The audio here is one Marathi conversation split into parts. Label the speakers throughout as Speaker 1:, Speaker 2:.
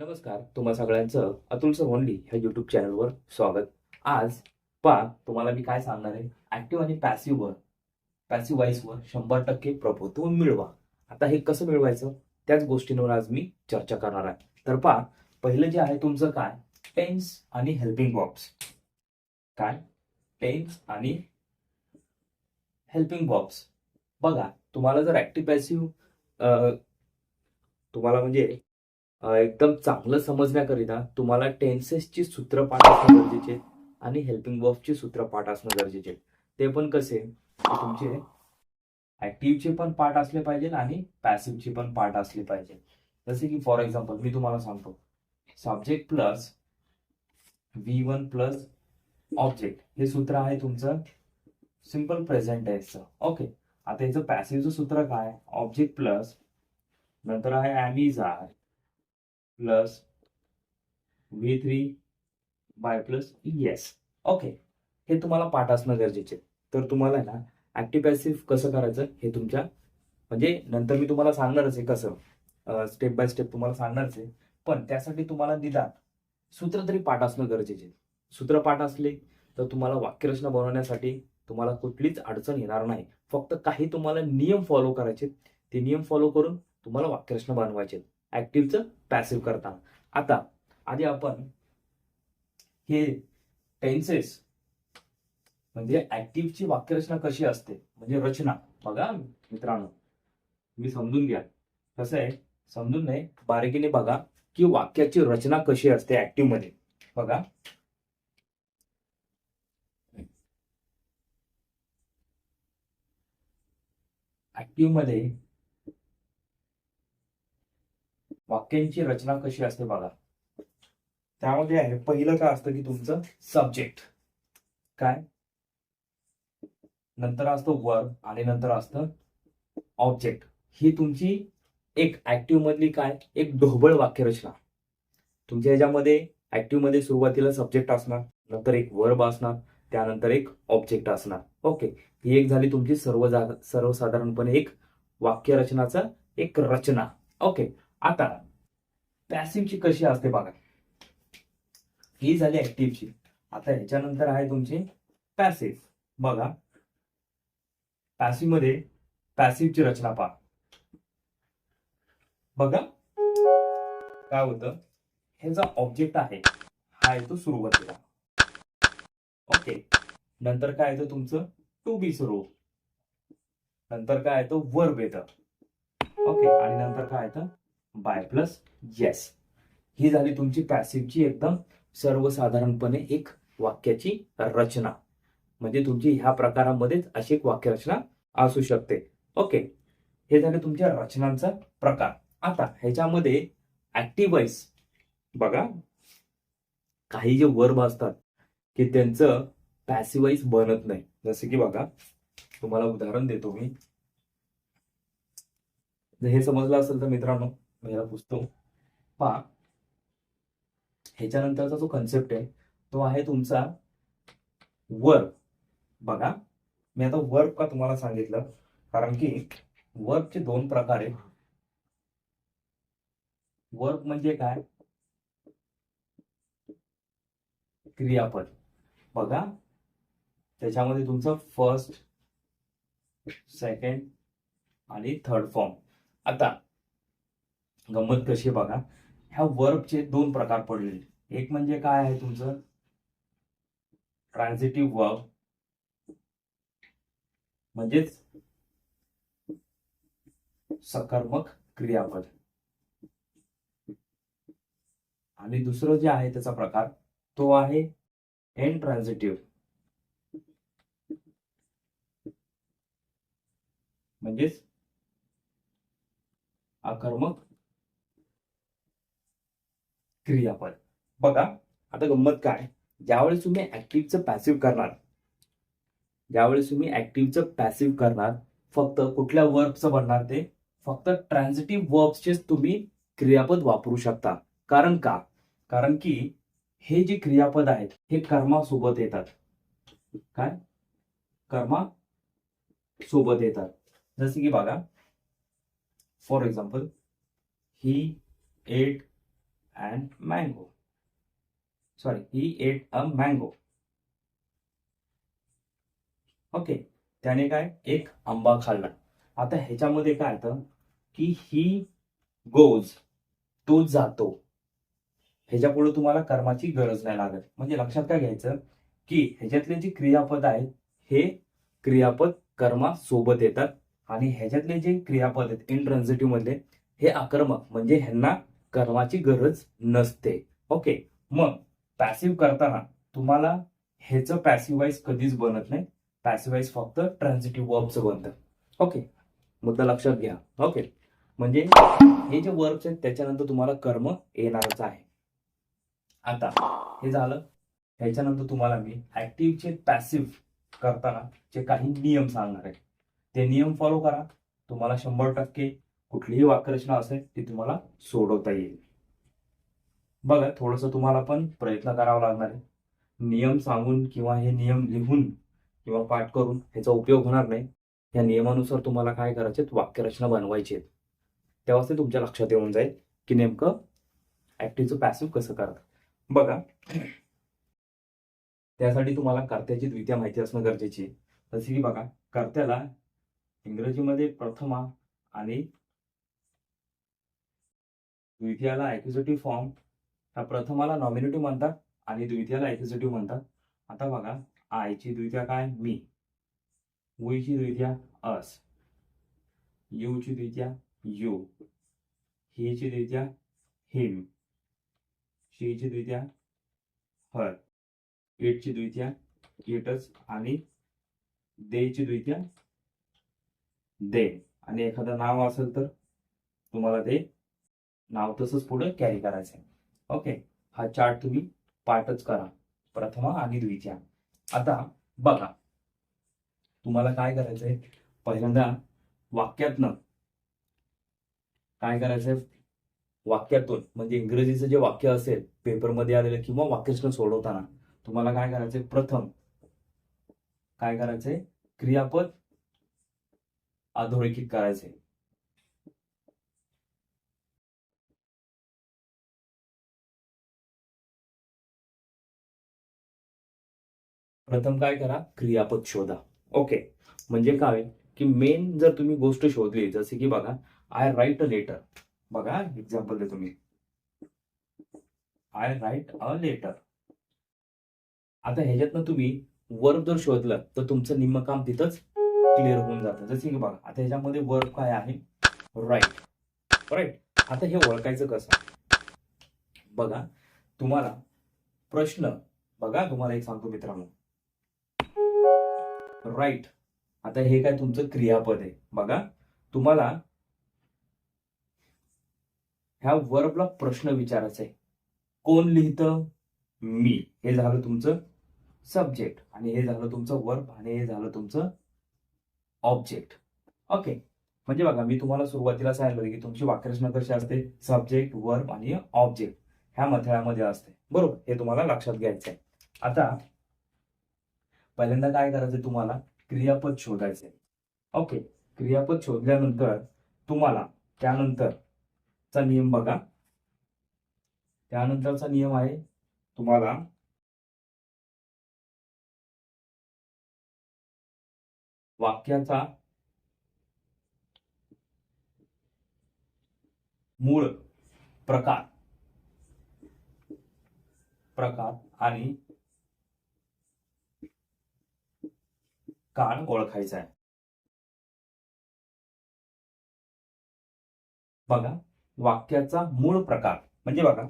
Speaker 1: नमस्कार तुम्हा सगळ्यांचं अतुल सोनली ह्या युट्यूब चॅनलवर स्वागत. आज पा तुम्हाला मी काय सांगणार आहे? ऍक्टिव्ह आणि पॅसिव्हवर पॅसिव्ह वाईसवर शंभर टक्के प्रभुत्व मिळवा. आता हे कसं मिळवायचं? त्याच गोष्टींवर आज मी चर्चा करणार आहे. तर पा पहिलं जे आहे तुमचं काय? टेन्स आणि हेल्पिंग बॉक्स काय? टेन्स आणि हेल्पिंग बॉक्स बघा तुम्हाला जर ऍक्टिव्ह पॅसिव्ह तुम्हाला म्हणजे एकदम चांगलं समजण्याकरिता तुम्हाला टेन्सेसची सूत्र पाठ असणं गरजेचे आणि हेल्पिंग वर्बची सूत्र पाठ असणं गरजेचे आहे. ते पण कसे तुमचे ऍक्टिव्हचे पण पाठ असले पाहिजे आणि पॅसिव्हचे पण पाठ असले पाहिजे. जसे की फॉर एक्झाम्पल मी तुम्हाला सांगतो. Subject plus V one plus object हे सूत्र आहे तुमचं सिंपल प्रेझेंट टेन्सचं ओके आता याचं पॅसिव्हचं सूत्र काय? ऑब्जेक्ट प्लस नंतर आहे ॲमीज आहे plus V three by plus yes okay हे तुम्हाला पाठ असणं गरजेचे आहे. तर तुम्हाला ना ऍक्टिव्ह पॅसिव्ह कसं करायचं हे तुमच्या म्हणजे नंतर मी तुम्हाला सांगणारच आहे कसं. स्टेप बाय स्टेप तुम्हाला सांगणारच आहे. पण त्यासाठी तुम्हाला निदान सूत्र तरी पाठ असणं गरजेचे सूत्र पाठ असले तर तुम्हाला वाक्यरचना बनवण्यासाठी तुम्हाला कुठलीच अडचण येणार नाही. फक्त काही तुम्हाला नियम फॉलो करायचे ते नियम फॉलो करून तुम्हाला वाक्यरचना बनवायचे ऍक्टिव्हचं पॅसिव्ह करता आता आधी आपण हे टेन्सेस म्हणजे ऍक्टिव्हची वाक्यरचना कशी असते म्हणजे रचना. बघा मित्रांनो मी समजून घ्या. कसं आहे? समजून नाही बारीकीने बघा की वाक्याची रचना कशी असते ऍक्टिव्हमध्ये बघा. ऍक्टिव्हमध्ये वाक्यांची रचना कशी असते बघा. त्यामध्ये आहे पहिलं काय असतं की तुमचं सब्जेक्ट काय? नंतर असतं वर्ब आणि नंतर असतं ऑब्जेक्ट ही तुमची एक ऍक्टिव्ह मधली काय? एक ढोबळ वाक्यरचना. तुमच्या ह्याच्यामध्ये ऍक्टिव्हमध्ये सुरुवातीला सब्जेक्ट असणार नंतर एक वर्ब असणार त्यानंतर एक ऑब्जेक्ट असणार. ओके ही एक झाली तुमची सर्व सर्वसाधारणपणे एक वाक्यरचनाचा एक रचना. ओके आता पॅसिव्हची कशी असते बघा. ही झाली ऍक्टिव्हची आता याच्यानंतर आहे तुमची पॅसिव्ह बघा. पॅसिव्हमध्ये पॅसिव्हची रचना पहा. बघा. काय होतं? हे जो ऑब्जेक्ट आहे हा येतो सुरुवातीला. ओके नंतर काय येतं तुमचं? टू बी सुरू. नंतर काय येतं? वर्ब येतं. ओके आणि नंतर काय येतं? Bye plus yes. ही झाली तुमची पॅसिव्हची एकदम सर्वसाधारणपणे एक वाक्याची रचना. म्हणजे तुमची ह्या प्रकारामध्येच अशी एक वाक्यरचना असू शकते. ओके. हे झाले तुमच्या रचनांचा प्रकार. आता ह्याच्यामध्ये ऍक्टिव्हाइस बघा. काही जे वर्ब असतात की त्यांचं पॅसिवाईज बनत नाही. जसं की बघा. तुम्हाला उदाहरण देतो मी. हे समजलं असेल तर मित्रांनो मी पुस्तक. पा. पहा ह्याच्यानंतरचा जो कन्सेप्ट आहे तो आहे तुमचा वर्ब बघा मी आता वर्ब का तुम्हाला सांगितलं? कारण की वर्बचे दोन प्रकार आहेत. वर्ब म्हणजे काय? क्रियापद. बघा त्याच्यामध्ये तुमचं फर्स्ट सेकंड आणि थर्ड फॉर्म आता गंमत कशी बघा. ह्या वर्बचे दोन प्रकार पडलेले एक म्हणजे काय आहे तुमचं? ट्रान्झिटिव्ह वर्ब म्हणजेच सकारात्मक क्रियापद. आणि दुसरं जे आहे त्याचा प्रकार तो आहे एन ट्रान्झिटिव्ह म्हणजेच आकर्मक क्रियापद बघा आता गंमत काय? ज्यावेळेस तुम्ही ऍक्टिव्हचं पॅसिव्ह करणार ज्यावेळेस तुम्ही ऍक्टिव्हचं पॅसिव्ह करणार फक्त कुठल्या वर्बचं बनणार ते? फक्त ट्रान्झिटिव्ह वर्ब्सचेच तुम्ही क्रियापद वापरू शकता. कारण का? कारण की हे जे क्रियापद आहेत हे कर्मासोबत येतात. काय? कर्मा सोबत येतात. जसे की बघा for example he ate and mango sorry he ate a mango okay त्याने काय? एक आंबा खाल्ला. आता ह्याच्यामध्ये काय येतं की ही गोज तो जातो. ह्याच्या पुढे तुम्हाला कर्माची गरज नाही लागत. म्हणजे लक्षात काय घ्यायचं? की ह्याच्यातले जे क्रियापद आहेत हे क्रियापद कर्मा सोबत येतात. आणि ह्याच्यातले जे क्रियापद आहेत इंट्रान्झिटिव्ह मधले हे आक्रमक म्हणजे ह्यांना कर्माची गरज नसते. ओके मग पॅसिव्ह करताना तुम्हाला ह्याचं पॅसिवाईज कधीच बनत नाही. पॅसिवाईज फक्त ट्रान्झिटिव्ह वर्बचं बनतं. ओके मुद्दा लक्षात घ्या. ओके म्हणजे हे जे वर्ब्स आहेत त्याच्यानंतर तुम्हाला कर्म येणारच आहे. आता हे झालं. ह्याच्यानंतर तुम्हाला मी ऍक्टिव्हचे पॅसिव्ह करताना जे काही नियम सांगणार आहे ते नियम फॉलो करा. तुम्हाला शंभर टक्के कुठलीही वाक्यरचना असेल ती तुम्हाला सोडवता येईल. बघा थोडस तुम्हाला पण प्रयत्न करावा लागणार आहे. नियम सांगून किंवा हे नियम लिहून किंवा पाठ करून ह्याचा उपयोग होणार नाही. या नियमानुसार तुम्हाला काय करायचे वाक्यरचना बनवायची आहेत. तेव्हाच ते तुमच्या लक्षात येऊन जाईल की नेमकं ऍक्टिव्हचं पॅसिव्ह कसं करतात. बघा त्यासाठी तुम्हाला कर्त्याची द्वितीय माहिती असणं गरजेची आहे. जसे की बघा कर्त्याला इंग्रजीमध्ये प्रथमा आणि द्वितीयाला ॲक्युझेटिव्ह फॉर्म हा प्रथमाला नॉमिनेटिव्ह म्हणतात आणि द्वितीयाला ॲक्युझेटिव्ह म्हणतात. आता बघा आयची द्वितीया काय? मी. वीची द्वितीया अस यूची द्वितीया यू हीची द्वितीया हिम शीची द्वितीया हर इटची द्वितीया इटच आणि देची द्वितीया दे आणि एखादं नाव असेल तर तुम्हाला ते नाव तसंच पुढे कॅरी करायचं आहे ओके हा चार्ट तुम्ही पाठच करा. प्रथमा आणि द्वितीया. आता बघा. तुम्हाला काय करायचंय? पहिल्यांदा वाक्यातनं काय करायचंय? वाक्यातून म्हणजे इंग्रजीचं जे वाक्य असेल पेपरमध्ये आलेलं किंवा वाक्यरचना सोडवताना तुम्हाला काय करायचंय? प्रथम काय करायचंय? क्रियापद अधोरेखित करायचंय. प्रथम काय करा? क्रियापद शोधा. ओके म्हणजे काय? की मेन जर तुम्ही गोष्ट शोधली जसे की बघा आय राईट अ लेटर बघा एक्झाम्पल दे तुम्ही आय राईट अ लेटर आता ह्याच्यातनं तुम्ही वर्ब जर शोधलं तर तुमचं निम्म काम तिथंच क्लिअर होऊन जातं. जसे की बघा आता ह्याच्यामध्ये वर्ब काय आहे? राईट राईट आता हे ओळखायचं कसं? बघा तुम्हाला प्रश्न बघा तुम्हाला एक सांगतो मित्रांनो. राईट आता हे काय तुमचं क्रियापद आहे. बघा तुम्हाला ह्या वर्बला प्रश्न विचारायचा आहे. कोण लिहितं? मी. हे झालं तुमचं सब्जेक्ट आणि हे झालं तुमचं वर्ब आणि हे झालं तुमचं ऑब्जेक्ट ओके म्हणजे बघा मी तुम्हाला सुरुवातीला सांगितलं की तुमची वाक्यरचना कशी असते? सब्जेक्ट वर्ब आणि ऑब्जेक्ट ह्या मथळ्यामध्ये असते. बरोबर. हे तुम्हाला लक्षात घ्यायचं आहे आता पहिल्यांदा काय करायचं तुम्हाला? क्रियापद शोधायचे ओके क्रियापद शोधल्यानंतर तुम्हाला त्यानंतरचा नियम बघा. त्यानंतरचा नियम आहे तुम्हाला वाक्याचा मूळ प्रकार प्रकार आणि काळ ओळखायचा आहे. बघा वाक्याचा मूळ प्रकार म्हणजे बघा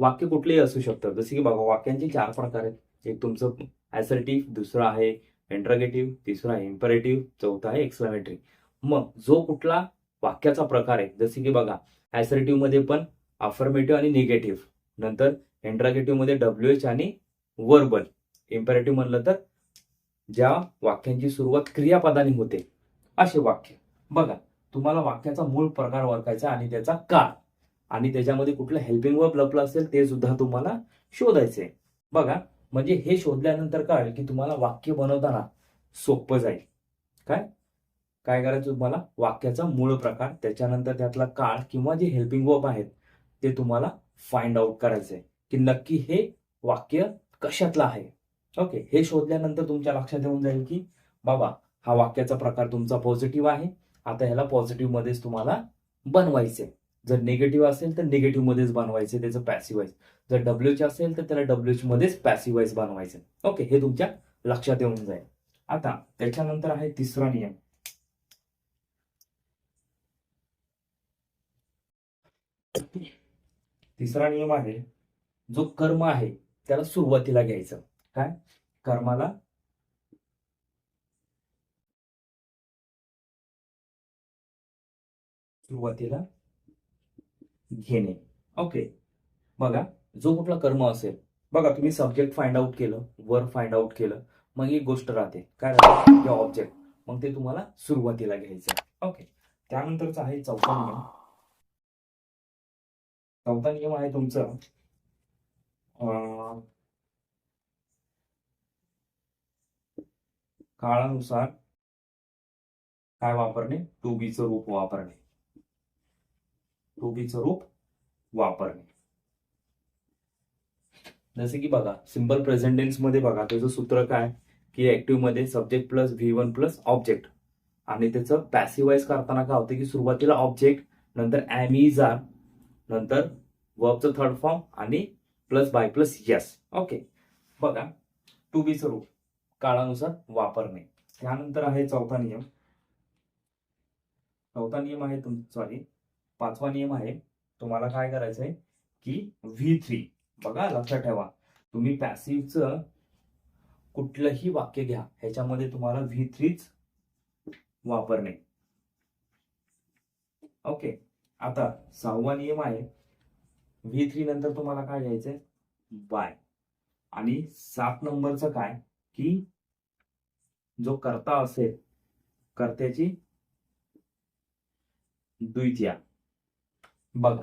Speaker 1: वाक्य कुठलेही असू शकतं. जसे की बघा वाक्यांचे चार प्रकार आहेत. एक तुमचं ॲसर्टिव्ह दुसरं आहे इंट्रगेटिव्ह तिसरं आहे इम्परेटिव्ह चौथा आहे एक्सप्लेमेटरी मग जो कुठला वाक्याचा प्रकार आहे जसे की बघा ॲसर्टिव्हमध्ये पण अफर्मेटिव्ह आणि निगेटिव्ह नंतर इंट्रागेटिव्हमध्ये डब्ल्यू एच आणि वर्बल इम्परेटिव्ह म्हणलं तर ज्या वाक्यांची सुरुवात क्रियापदाने होते असे वाक्य. बघा तुम्हाला वाक्याचा मूळ प्रकार ओळखायचा आणि त्याचा काळ. आणि त्याच्यामध्ये कुठलं हेल्पिंग वर्ब लपलं असेल ते सुद्धा तुम्हाला शोधायचंय. बघा म्हणजे हे शोधल्यानंतर काय की तुम्हाला वाक्य बनवताना सोपं जाईल. काय? काय करायचं तुम्हाला? वाक्याचा मूळ प्रकार त्याच्यानंतर त्यातला काळ किंवा जे हेल्पिंग वर्ब आहेत ते तुम्हाला फाइंड आउट करायचंय. की नक्की हे वाक्य कशातलं आहे? ओके हे शोधल्यानंतर तुमच्या लक्षात येऊन जाईल की बाबा हा वाक्याचा प्रकार तुमचा पॉझिटिव्ह आहे. आता ह्याला पॉझिटिव्ह मध्येच तुम्हाला बनवायचे जर निगेटिव्ह असेल तर निगेटिव्ह मध्येच बनवायचे त्याचं पॅसिवाईज जर डब्ल्यूच असेल तर त्याला डब्ल्यूच मध्येच पॅसिवाईज बनवायचे ओके हे तुमच्या लक्षात येऊन जाईल. आता त्याच्यानंतर आहे तिसरा नियम. तिसरा नियम आहे जो कर्म आहे त्याला सुरुवातीला घ्यायचं. काय? कर्माला? सुरुवातीला घेणे. ओके. बघा जो कुठला कर्म असेल बघा तुम्ही सब्जेक्ट फाइंड आउट केलं वर फाइंड आउट केलं मग एक गोष्ट राहते. काय राहते? ऑब्जेक्ट मग ते तुम्हाला सुरुवातीला घ्यायचं ओके. त्यानंतरचा आहे चौथा नियम. चौथा नियम आहे तुमचं काळानुसार काय वापरणे? टू बीचं रूप वापरणे. टू बीचं रूप वापरणे. जसे की बघा सिंपल प्रेझेंटेन्समध्ये बघा त्याचं सूत्र काय? की ऍक्टिव्हमध्ये subject plus V one plus object आणि त्याचं पॅसिवाईज करताना काय होतं की सुरुवातीला ऑब्जेक्ट नंतर ॲम इज आर नंतर वर्बचं थर्ड फॉर्म आणि plus by plus yes okay बघा टू बी रूप. काळानुसार वापरणे त्यानंतर आहे चौथा नियम. चौथा नियम आहे तुम सॉरी पाचवा नियम आहे तुम्हाला काय करायचं आहे की व्ही थ्री बघा लक्षात ठेवा. तुम्ही पॅसिव्हचं कुठलंही वाक्य घ्या ह्याच्यामध्ये तुम्हाला व्ही थ्रीच वापरणे ओके आता सहावा नियम आहे व्ही थ्री नंतर तुम्हाला काय घ्यायचंय? बाय आणि सात नंबरचं काय? की जो करता असेल कर्त्याची द्वितीया. बघ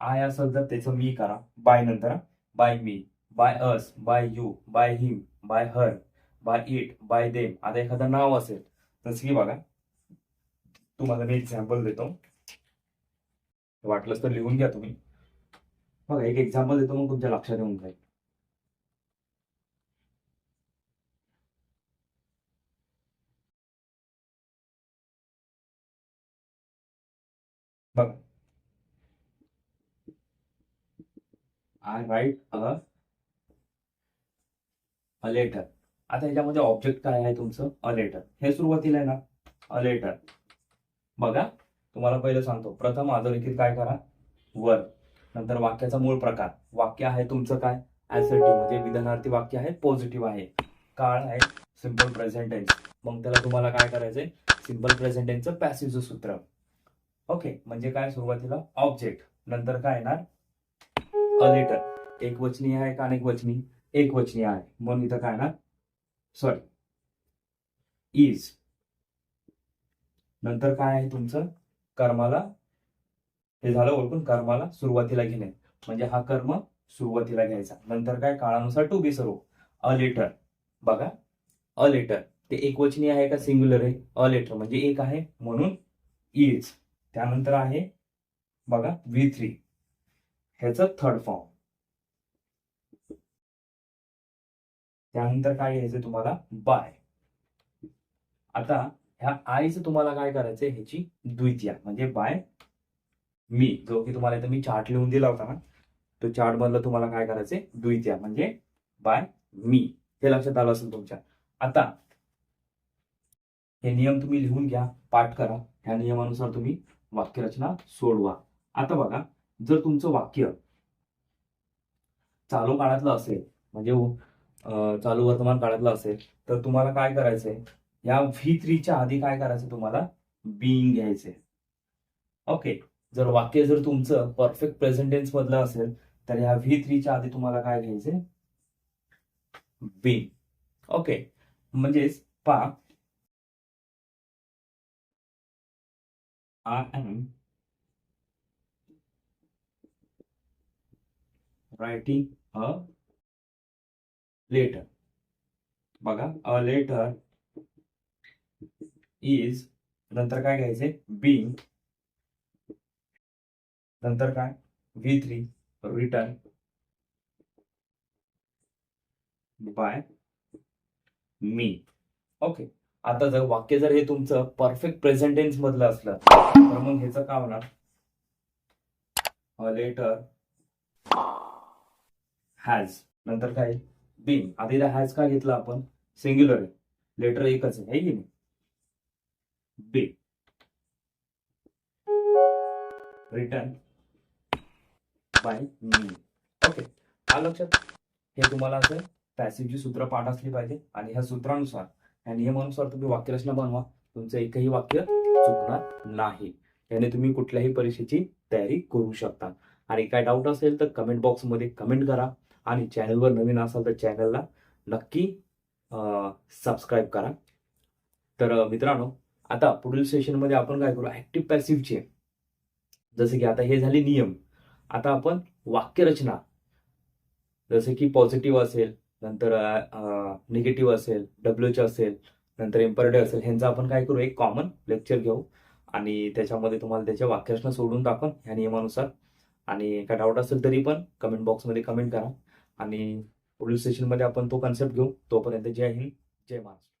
Speaker 1: आय असेल तर त्याचं मी करा बाय नंतर by me by us by you by him by her by it by them आता एखादं नाव असेल जसं की बघा तुम्हाला मी एक्झाम्पल देतो. वाटलंच तर लिहून घ्या तुम्ही. बघा एक एक्झाम्पल देतो मग तुमच्या लक्षात येऊन जाईल बघा I write a a letter आता याच्यामध्ये ऑब्जेक्ट काय आहे तुमचं? अ लेटर हे सुरुवातीला आहे ना? अ लेटर बघा तुम्हाला पहिलं सांगतो. प्रथम अधोरेखित काय करा? वर नंतर वाक्याचा मूळ प्रकार. वाक्य आहे तुमचं काय? ऍसेटिव्ह म्हणजे विधानार्थी वाक्य आहे पॉझिटिव्ह आहे. काळ आहे सिंपल प्रेझेंट टेन्स मग त्याला तुम्हाला काय करायचंय? सिंपल प्रेझेंट टेन्सचं पॅसिव्हचं सूत्र. ओके म्हणजे काय सुरुवातीला? ऑब्जेक्ट नंतर काय येणार? अ लेटर एक वचनी आहे का अनेक वचनी? एक वचनी आहे. म्हणून इथं काय ना? सॉरी इज नंतर काय आहे तुमचं? कर्माला. हे झालं ओळखून कर्माला सुरुवातीला घेणे. म्हणजे हा कर्म सुरुवातीला घ्यायचा. नंतर काय? काळानुसार to be serve. A letter बघा. अ लेटर ते एकवचनी आहे का सिंग्युलर आहे? अ लेटर म्हणजे एक आहे. म्हणून इज त्यानंतर आहे बघा व्ही थ्री ह्याचं थर्ड फॉर्म त्यानंतर काय घ्यायचं तुम्हाला? बाय. आता ह्या आईचं तुम्हाला काय करायचंय? ह्याची द्वितीया म्हणजे बाय मी. जो की तुम्हाला इथं मी चार्ट लिहून दिला होता ना तो चार्ट मधलं तुम्हाला काय करायचंय? द्वितीया म्हणजे बाय मी. हे लक्षात आलं असेल तुमच्या. आता हे नियम तुम्ही लिहून घ्या पाठ करा. ह्या नियमानुसार तुम्ही वाक्यरचना सोडवा. आता बघा जर तुमचं वाक्य चालू काळातलं असेल म्हणजे चालू वर्तमान काळातलं असेल तर तुम्हाला काय करायचंय? या व्ही थ्रीच्या आधी काय करायचं तुम्हाला? बिईंग घ्यायचंय. ओके जर वाक्य जर तुमचं परफेक्ट प्रेझेंटेन्स मधलं असेल तर ह्या व्ही थ्रीच्या आधी तुम्हाला काय घ्यायचंय? बिंग ओके म्हणजेच पा I am writing a letter बघा अ लेटर इज नंतर काय घ्यायचे? बिंग नंतर काय? V three written by me okay आता जर वाक्य जर हे तुमचं परफेक्ट प्रेझेंटेन्स मधलं असलं तर मग ह्याचं काय होणार? लेटर हॅज नंतर काय? बीन आता इथे हॅज का घेतला आपण? सिंग्युलर आहे. लेटर एकच आहे. की नाही? Be written by me okay हा लक्षात हे तुम्हाला असं पॅसिव्हची सूत्र पाठ असली पाहिजे. आणि ह्या सूत्रानुसार ह्या नियमानुसार तुम्ही वाक्यरचना बनवा. तुमचं एकही वाक्य चुकणार नाही. याने तुम्ही कुठल्याही परीक्षेची तयारी करू शकता. आणि काय डाऊट असेल तर कमेंट बॉक्समध्ये कमेंट करा. आणि चॅनलवर नवीन असाल तर चॅनलला नक्की सबस्क्राईब करा. तर मित्रांनो आता पुढील सेशनमध्ये आपण काय करू? ॲक्टिव्ह पॅसिव्हचे जसे की आता हे झाले नियम. आता आपण वाक्यरचना जसे की पॉझिटिव्ह असेल नंतर निगेटिव्ह असेल डब्ल्यूच असेल नंतर इम्परेटिव्ह असेल ह्यांचा आपण काय करू? एक कॉमन लेक्चर घेऊ. आणि त्याच्यामध्ये तुम्हाला त्याच्या वाक्यरचना सोडून टाकून ह्या नियमानुसार. आणि काय डाऊट असेल तरी पण कमेंट बॉक्समध्ये कमेंट करा. आणि पुढील सेशनमध्ये आपण तो कन्सेप्ट घेऊ तोपर्यंत जय हिंद जय महाराष्ट्र.